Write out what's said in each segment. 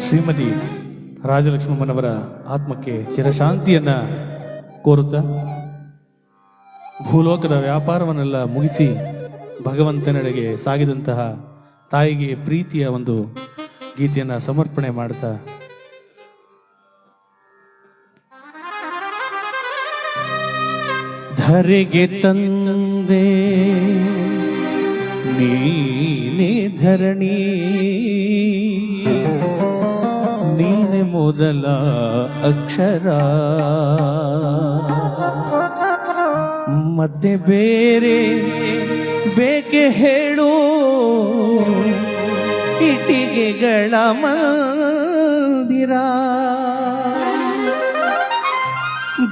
ಶ್ರೀಮತಿ ರಾಜಲಕ್ಷ್ಮಮ್ಮನವರ ಆತ್ಮಕ್ಕೆ ಚಿರಶಾಂತಿಯನ್ನ ಕೋರುತ್ತಾ ಭೂಲೋಕದ ವ್ಯಾಪಾರವನ್ನೆಲ್ಲ ಮುಗಿಸಿ ಭಗವಂತನೆಡೆಗೆ ಸಾಗಿದಂತಹ ತಾಯಿಗೆ ಪ್ರೀತಿಯ ಒಂದು ಗೀತೆಯನ್ನ ಸಮರ್ಪಣೆ ಮಾಡ್ತಾ ಧರೆಗೆ ತಂದೆ ನೀನೆ ಧರಣಿ. ನೀನೆ ಮೊದಲ ಅಕ್ಷರ. ಮತ್ತೆ ಬೇರೆ ಬೇಕೆ ಹೇಳು? ಇಟ್ಟಿಗೆಗಳ ಮಂದಿರ.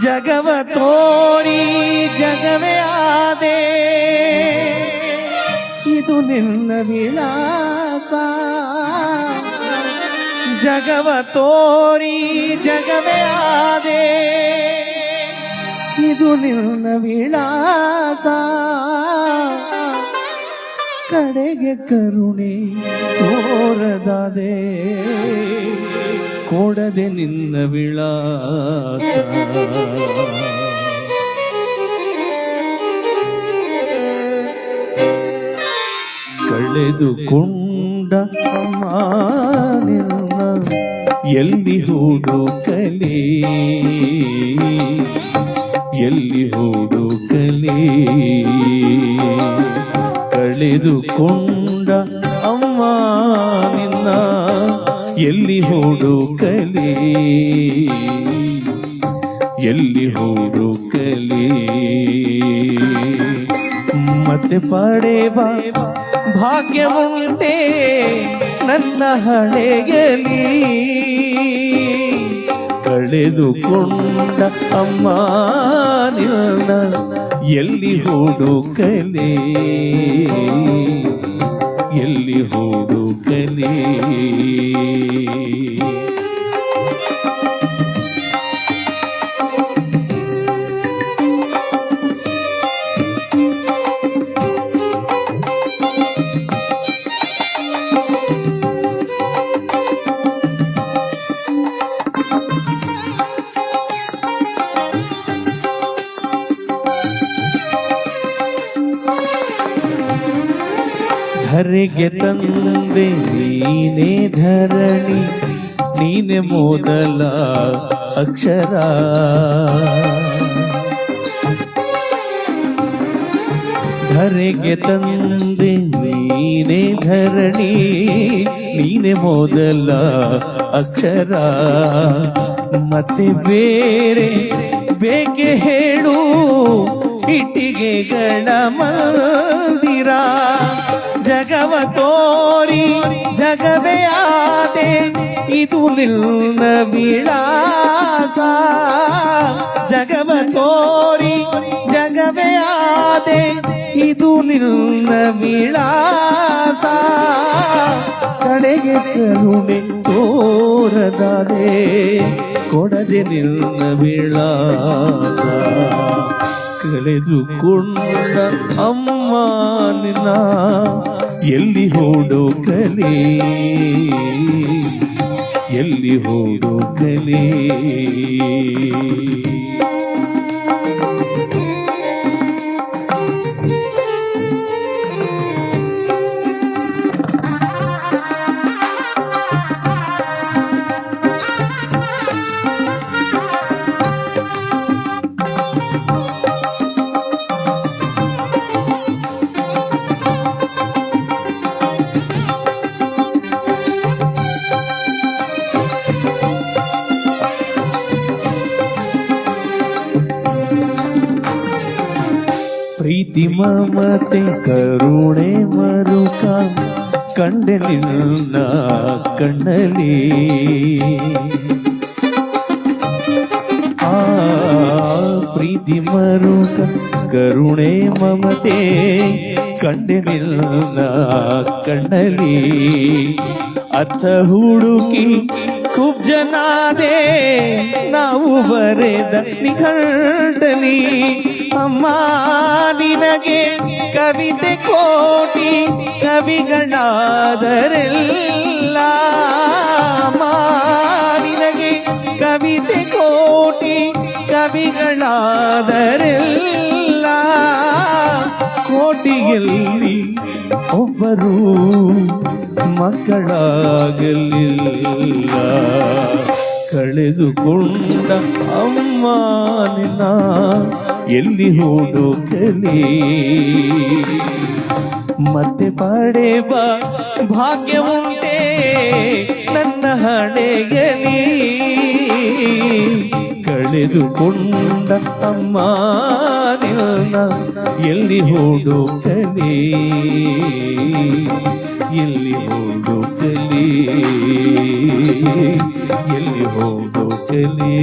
ಜಗವ ತೋರಿ, ಜಗವೇ ಆದೆ. ಇದು ನಿನ್ನ ವಿಳಾಸ. ಜಗವ ತೋರಿ, ಜಗವೇ ಆದೆ. ಇದು ನಿನ್ನ ವಿಳಾಸ. ಕಡೆಗೆ ಕರುಣೆ ತೋರದಾದೆ. ಕೊಡದೆ ನಿನ್ನ ವಿಳಾಸ. ಕಳೆದುಕೊಂಡ ನಿನ್ನ ಎಲ್ಲಿ ಹುಡುಕಲಿ ಎಲ್ಲಿ ಹುಡುಕಲಿ ಕಳೆದುಕೊಂಡ ಅಮ್ಮ ನಿನ್ನ ಎಲ್ಲಿ ಹುಡುಕಲಿ ಎಲ್ಲಿ ಹುಡುಕಲಿ ಮತ್ತೆ ಪಡೆವ? ಭಾಗ್ಯವುಂಟೆ ನನ್ನ ಹಳೆಯಲಿ ಕಳೆದುಕೊಂಡ ಅಮ್ಮ ನಿನ್ನ ಎಲ್ಲಿ ಹುಡುಕಲಿ ಎಲ್ಲಿ ಹುಡುಕಲಿ ಧರೆಗೆ ತಂದೆ, ನೀನೇ ಧರಣಿ, ನೀನೆ ಮೊದಲ ಅಕ್ಷರ. ಧರೆಗೆ ತಂದೆ, ನೀನೇ ಧರಣಿ, ನೀನೆ ಮೊದಲ ಅಕ್ಷರ. ಮತ್ತೆ ಬೇರೆ ಬೇಕೆ ಹೇಳು ಇಟ್ಟಿಗೆಗಳ ಮಂದಿರ. ಜಗವ ತೋರಿ ಜಗವೇ ಆದೆ ಇದು ನಿನ್ನ ವಿಳಾಸ. ಜಗವ ತೋರಿ ಜಗವೇ ಆದೆ ಇದು ನಿನ್ನ ವಿಳಾಸ. ಕಡೆಗೆ ಕರುಣೆ ತೋರದಾರೆ ಕೊಡದೆ ನಿನ್ನ ವಿಳಾಸ. ಕಳೆದುಕೊಂಡ ಅಮ್ಮ ನಿನ್ನ ಎಲ್ಲಿ ಹುಡುಕಲಿ ಎಲ್ಲಿ ಹುಡುಕಲಿ ಪ್ರೀತಿ ಮಮತೆ ಕರುಣೆ ಮರುಕ ಕಂಡೆ ನಿನ್ನ ಕಣ್ಣಲಿ ಆ ಪ್ರೀತಿ ಮರುಕ ಕರುಣೆ ಮಮತೆ ಕಂಡೆ ನಿಲ್ಲ ಕಣ್ಣಲಿ ಅರ್ಥ ಹುಡುಕಿ ಕುಬ್ಜನಾದೆ ಬರೆದ ನಿಘಂಟನಿ ಅಮ್ಮ ನಿನಗೆ ಕವಿತೆ ಕೋಟಿ ಕವಿಗಳಾದರೆಲ್ಲ ನಿನಗೆ ಕವಿತೆ ಕೋಟಿ ಕವಿಗಳಾದರೆಲ್ಲ ಕೋಟಿಯಲ್ಲಿ ಒಬ್ಬರು ಮಕ್ಕಳಾಗಲಿಲ್ಲ. ಕಳೆದುಕೊಂಡ ಅಮ್ಮ ನಿನ್ನ ಎಲ್ಲಿ ಹೋಗಲಿ ಮತ್ತೆ ಪಡೆವ ಭಾಗ್ಯ ಉಂಟೆ ನನ್ನ ಹಣೆಯಲಿ ಕಳೆದುಕೊಂಡ ಅಮ್ಮ ನಿನ್ನ ಎಲ್ಲಿ ಹುಡುಕಲಿ ಎಲ್ಲಿ ಹುಡುಕಲಿ ಎಲ್ಲಿ ಹುಡುಕಲಿ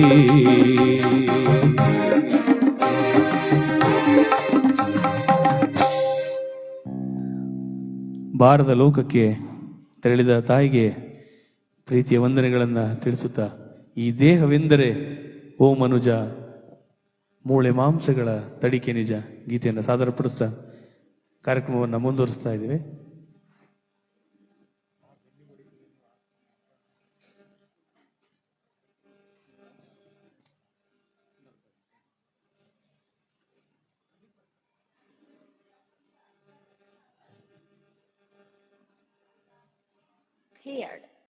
ಭಾರತ ಲೋಕಕ್ಕೆ ತೆರಳಿದ ತಾಯಿಗೆ ಪ್ರೀತಿಯ ವಂದನೆಗಳನ್ನು ತಿಳಿಸುತ್ತಾ ಈ ದೇಹವೆಂದರೆ ಓ ಮನುಜ ಮೂಳೆ ಮಾಂಸಗಳ ತಡಿಕೆ ನಿಜ. ಗೀತೆಯನ್ನು ಸಾದರಪಡಿಸ್ತಾ ಕಾರ್ಯಕ್ರಮವನ್ನು ಮುಂದುವರಿಸ್ತಾ ಇದ್ದೀವಿ. Paired